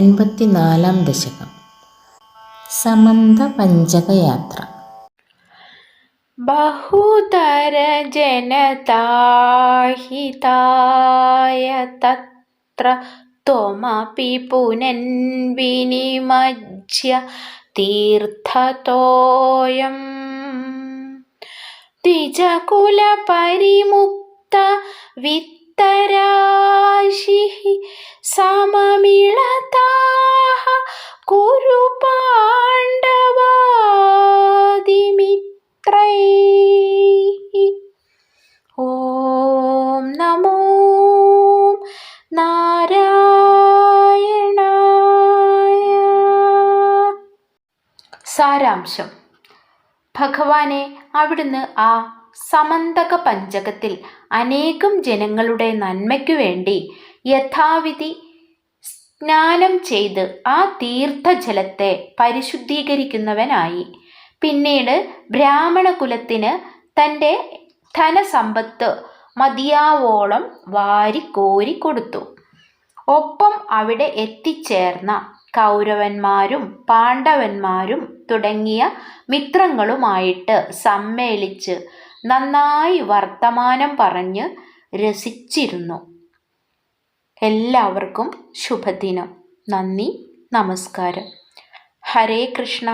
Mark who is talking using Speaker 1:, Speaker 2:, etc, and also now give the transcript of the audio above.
Speaker 1: എൺപത്തിനാലാം ദശകം സമന്ത പഞ്ചകയാത്ര
Speaker 2: बहुतरजनताहिताय तत्र त्वमपि पुनन्विनिमज्य तीर्थतोयम् द्विजकुलपरिमुक्त वित्तराशिः सममिळताः നാരായണായ. സാരാംശം. ഭഗവാനെ അവിടുന്ന് ആ സമന്തക പഞ്ചകത്തിൽ അനേകം ജനങ്ങളുടെ നന്മയ്ക്കു വേണ്ടി യഥാവിധി സ്നാനം ചെയ്ത് ആ തീർത്ഥജലത്തെ പരിശുദ്ധീകരിക്കുന്നവനായി. പിന്നീട് ബ്രാഹ്മണ കുലത്തിന് തന്റെ ധനസമ്പത്ത് മതിയാവോളം വാരിക്കോരി കൊടുത്തു. ഒപ്പം അവിടെ എത്തിച്ചേർന്ന കൗരവന്മാരും പാണ്ഡവന്മാരും തുടങ്ങിയ മിത്രങ്ങളുമായിട്ട് സമ്മേളിച്ച് നന്നായി വർത്തമാനം പറഞ്ഞ് രസിച്ചിരുന്നു. എല്ലാവർക്കും ശുഭദിനം. നന്ദി. നമസ്കാരം. ഹരേ കൃഷ്ണ.